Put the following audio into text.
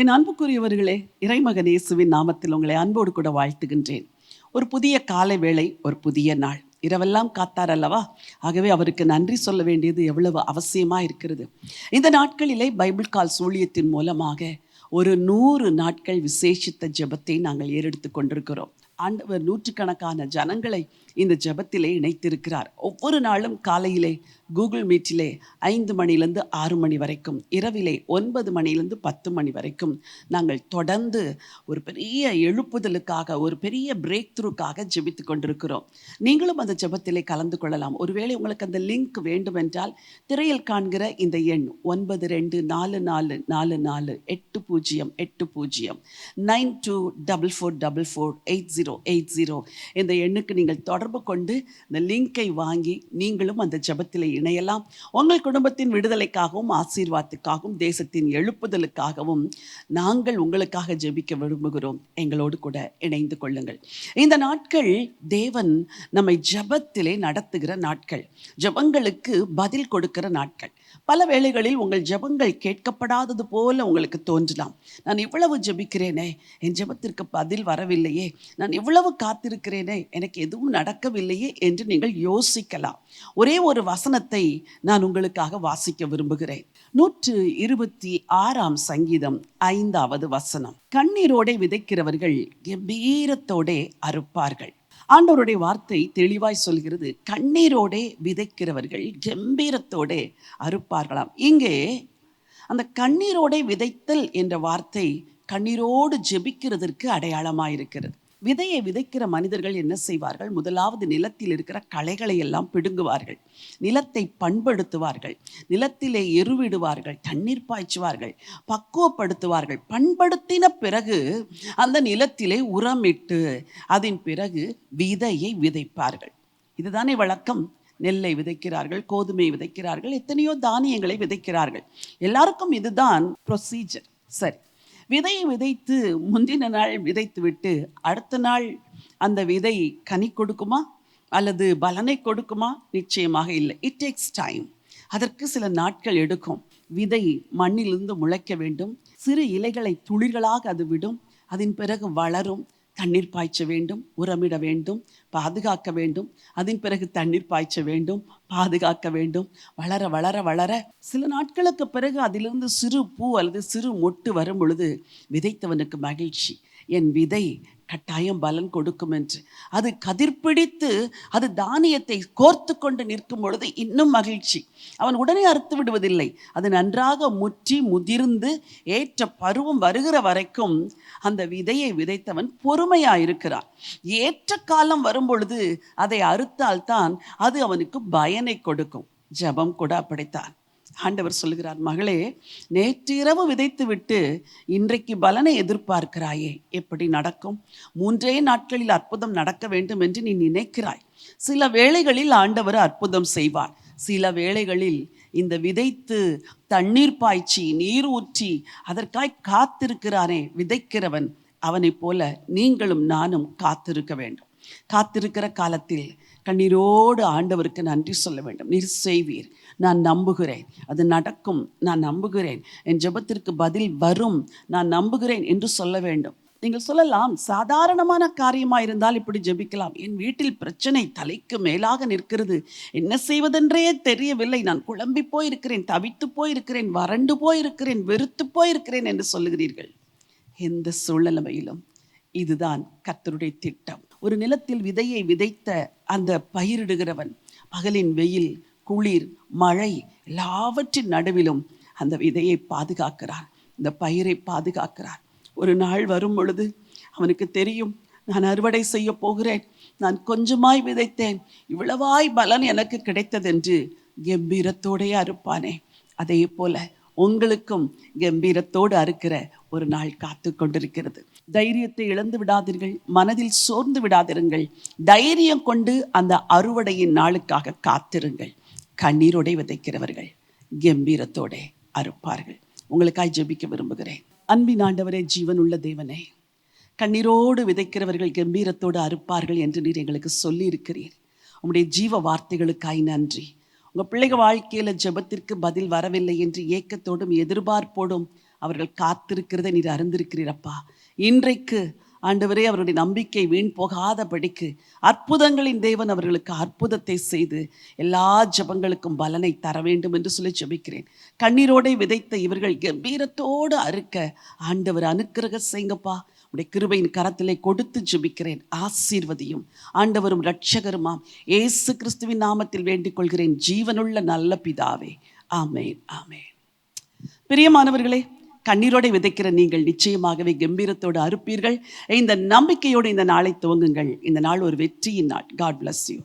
என் அன்புக்குரியவர்களே இறைமகன் இயேசுவின் நாமத்தில் உங்களை அன்போடு கூட வாழ்த்துகின்றேன். ஒரு புதிய காலை வேளை ஒரு புதிய நாள். இரவெல்லாம் காத்தார் அல்லவா? ஆகவே அவருக்கு நன்றி சொல்ல வேண்டியது எவ்வளவு அவசியமாக இருக்கிறது. இந்த நாட்களிலே பைபிள் கால் சூழியத்தின் மூலமாக ஒரு நூறு நாட்கள் விசேஷித்த ஜெபத்தை நாங்கள் ஏறெடுத்து கொண்டிருக்கிறோம். ஆண்டவர் நூற்றுக்கணக்கான ஜனங்களை இந்த ஜபத்திலே இணைத்திருக்கிறார். ஒவ்வொரு நாளும் காலையிலே கூகுள் மீட்டிலே ஐந்து மணிலேருந்து ஆறு மணி வரைக்கும் இரவிலே ஒன்பது மணிலேருந்து பத்து மணி வரைக்கும் நாங்கள் தொடர்ந்து ஒரு பெரிய எழுப்புதலுக்காக ஒரு பெரிய பிரேக் த்ரூக்காக ஜெபித்து கொண்டிருக்கிறோம். நீங்களும் அந்த ஜெபத்திலே கலந்து கொள்ளலாம். ஒருவேளை உங்களுக்கு அந்த லிங்க் வேண்டுமென்றால் திரையில் காண்கிற இந்த எண் ஒன்பது ரெண்டு நாலு நாலு நாலு நாலு எட்டு பூஜ்ஜியம் எட்டு பூஜ்ஜியம். Nine two double four double four eight zero eight zero இந்த எண்ணுக்கு நீங்கள் தொடர்பு கொண்டு இந்த லிங்கை வாங்கி நீங்களும் அந்த ஜெபத்தில் இணையலாம். உங்கள் குடும்பத்தின் விடுதலைக்காகவும் ஆசீர்வாதத்துக்காகவும் தேசத்தின் எழுப்புதலுக்காகவும் நாங்கள் உங்களுக்காக ஜெபிக்க விரும்புகிறோம். எங்களோடு கூட இணைந்து கொள்ளுங்கள். இந்த நாட்கள் தேவன் நம்மை ஜெபத்திலே நடத்துகிற நாட்கள். ஜெபங்களுக்கு பதில் கொடுக்கிற நாட்கள். பல வேளைகளில் உங்கள் ஜெபங்கள் கேட்கப்படாதது போல உங்களுக்கு தோன்றலாம். நான் இவ்வளவு ஜெபிக்கிறேனே என் ஜெபத்திற்கு பதில் வரவில்லையே நான் இவ்வளவு காத்திருக்கிறேனே எனக்கு எதுவும் நடக்கவில்லையே என்று நீங்கள் யோசிக்கலாம். ஒரே ஒரு வசனத்தை நான் உங்களுக்காக வாசிக்க விரும்புகிறேன். நூற்று இருபத்தி ஆறாம் சங்கீதம் ஐந்தாவது வசனம். கண்ணீரோடே விதைக்கிறவர்கள் கம்பீரத்தோடே அறுப்பார்கள். ஆண்டவருடைய வார்த்தை தெளிவாய் சொல்கிறது. கண்ணீரோடே விதைக்கிறவர்கள் கம்பீரத்தோடே அறுப்பார்களாம். இங்கே அந்த கண்ணீரோடே விதைத்தல் என்ற வார்த்தை கண்ணீரோடு ஜெபிக்கிறதற்கு அடையாளமாக இருக்கிறது விதையை விதைக்கிற மனிதர்கள் என்ன செய்வார்கள்? முதலாவது நிலத்தில் இருக்கிற களைகளை எல்லாம் பிடுங்குவார்கள். நிலத்தை பண்படுத்துவார்கள். நிலத்திலே எருவிடுவார்கள் தண்ணீர் பாய்ச்சுவார்கள் பக்குவப்படுத்துவார்கள். பண்படுத்தின பிறகு அந்த நிலத்திலே உரமிட்டு அதன் பிறகு விதையை விதைப்பார்கள். இதுதானே வழக்கம். நெல்லை விதைக்கிறார்கள் கோதுமை விதைக்கிறார்கள் எத்தனையோ தானியங்களை விதைக்கிறார்கள். எல்லாருக்கும் இதுதான் ப்ரொசீஜர் சரி. விதையை விதைத்து முந்தின நாள் விதைத்து விட்டு அடுத்த நாள் அந்த விதை கனி கொடுக்குமா? அல்லது பலனை கொடுக்குமா? நிச்சயமாக இல்லை. இட் டேக்ஸ் டைம் அதற்கு சில நாட்கள் எடுக்கும். விதை மண்ணிலிருந்து முளைக்க வேண்டும். சிறு இலைகளை துளிர்களாக அது விடும். அதன் பிறகு வளரும். தண்ணீர் பாய்ச்ச வேண்டும் உரமிட வேண்டும் பாதுகாக்க வேண்டும். அதன் பிறகு தண்ணீர் பாய்ச்ச வேண்டும் பாதுகாக்க வேண்டும். வளர வளர வளர சில நாட்களுக்கு பிறகு அதிலிருந்து சிறு பூ அல்லது சிறு மொட்டு வரும் பொழுது விதைத்தவனுக்கு மகிழ்ச்சி. என் விதை கட்டாயம் பலன் கொடுக்கும் என்று. அது கதிர்பிடித்து அது தானியத்தை கோர்த்து கொண்டு நிற்கும் பொழுது இன்னும் மகிழ்ச்சி. அவன் உடனே அறுத்து விடுவதில்லை. அது நன்றாக முற்றி முதிர்ந்து ஏற்ற பருவம் வருகிற வரைக்கும் அந்த விதையை விதைத்தவன் பொறுமையாக இருக்கிறான் ஏற்ற காலம் வரும் பொழுது அதை அறுத்தால்தான் அது அவனுக்கு பயனை கொடுக்கும். ஜபம் கூட அப்படித்தான். ஆண்டவர் சொல்லுகிறார் மகளே நேற்றிரவு விதைத்து விட்டு இன்றைக்கு பலனை எதிர்பார்க்கிறாயே எப்படி நடக்கும்? மூன்றே நாட்களில் அற்புதம் நடக்க வேண்டும் என்று நீ நினைக்கிறாய். சில வேளைகளில் ஆண்டவர் அற்புதம் செய்வார். சில வேளைகளில் இந்த விதைத்து தண்ணீர் பாய்ச்சி நீர் ஊற்றி அதற்காய் காத்திருக்கிறானே விதைக்கிறவன். அவனைப் போல நீங்களும் நானும் காத்திருக்க வேண்டும். காத்திருக்கிற காலத்தில் கண்ணீரோடு ஆண்டவருக்கு நன்றி சொல்ல வேண்டும். நீர் செய்வீர். நான் நம்புகிறேன். அது நடக்கும். நான் நம்புகிறேன். என் ஜெபத்திற்கு பதில் வரும். நான் நம்புகிறேன் என்று சொல்ல வேண்டும். நீங்கள் சொல்லலாம் சாதாரணமான காரியமாக இருந்தால் இப்படி ஜெபிக்கலாம். என் வீட்டில் பிரச்சனை தலைக்கு மேலாக நிற்கிறது. என்ன செய்வதென்றே தெரியவில்லை. நான் குழம்பி போயிருக்கிறேன் தவித்து போயிருக்கிறேன் வறண்டு போயிருக்கிறேன் வெறுத்து போயிருக்கிறேன் என்று சொல்லுகிறீர்கள். எந்த சூழ்நிலையிலும் இதுதான் கத்தருடைய திட்டம். ஒரு நிலத்தில் விதையை விதைத்த அந்த பயிரிடுகிறவன் பகலின் வெயில் குளிர் மழை எல்லாவற்றின் நடுவிலும் அந்த விதையை பாதுகாக்கிறார் இந்த பயிரை பாதுகாக்கிறார் ஒரு நாள் வரும் பொழுது அவனுக்கு தெரியும் நான் அறுவடை செய்ய போகிறேன். நான் கொஞ்சமாய் விதைத்தேன். இவ்வளவாய் பலன் எனக்கு கிடைத்ததென்று கம்பீரத்தோடைய அறுப்பானே. அதே போல உங்களுக்கும் கம்பீரத்தோடு அறுக்கிற ஒரு நாள் காத்து கொண்டிருக்கிறது தைரியத்தை இழந்து விடாதீர்கள் மனதில் சோர்ந்து விடாதிருங்கள். தைரியம் கொண்டு அந்த அறுவடையின் நாளுக்காக காத்திருங்கள். கண்ணீரோடை விதைக்கிறவர்கள் கம்பீரத்தோடே அறுப்பார்கள். உங்களுக்காய் ஜெபிக்க விரும்புகிறேன். அன்பின் ஆண்டவரே ஜீவனுள்ள தேவனே கண்ணீரோடு விதைக்கிறவர்கள் கம்பீரத்தோடு அறுப்பார்கள் என்று நீர் எங்களுக்கு சொல்லி இருக்கிறீர் ஜீவ வார்த்தைகளுக்காய் நன்றி. உங்கள் பிள்ளைங்க வாழ்க்கையில் ஜெபத்திற்கு பதில் வரவில்லை என்று ஏக்கத்தோடும் எதிர்பார்ப்போடும் அவர்கள் காத்திருக்கிறதை நீர் அறிந்திருக்கிறீரப்பா. இன்றைக்கு ஆண்டவரே அவருடைய நம்பிக்கை வீண் போகாதபடிக்கு அற்புதங்களின் தேவன் அவர்களுக்கு அற்புதத்தை செய்து எல்லா ஜெபங்களுக்கும் பலனை தர வேண்டும் என்று சொல்லி ஜெபிக்கிறேன். கண்ணீரோடை விதைத்த இவர்கள் கம்பீரத்தோடு அறுக்க ஆண்டவர் அனுக்கிரக செய்யுங்கப்பா. உடைய கிருபையின் கரத்திலே கொடுத்து ஜெபிக்கிறேன் ஆசீர்வதியும். ஆண்டவரும் ரட்சகருமாம் இயேசு கிறிஸ்துவின் நாமத்தில் வேண்டிக் கொள்கிறேன் ஜீவனுள்ள நல்ல பிதாவே. ஆமேன் ஆமேன். பிரியமானவர்களே கண்ணீரோടെ விதைக்கிற நீங்கள் நிச்சயமாகவே கம்பீரத்தோடு அறுப்பீர்கள். இந்த நம்பிக்கையோடு இந்த நாளை துவங்குங்கள். இந்த நாள் ஒரு வெற்றியின் நாள். God bless you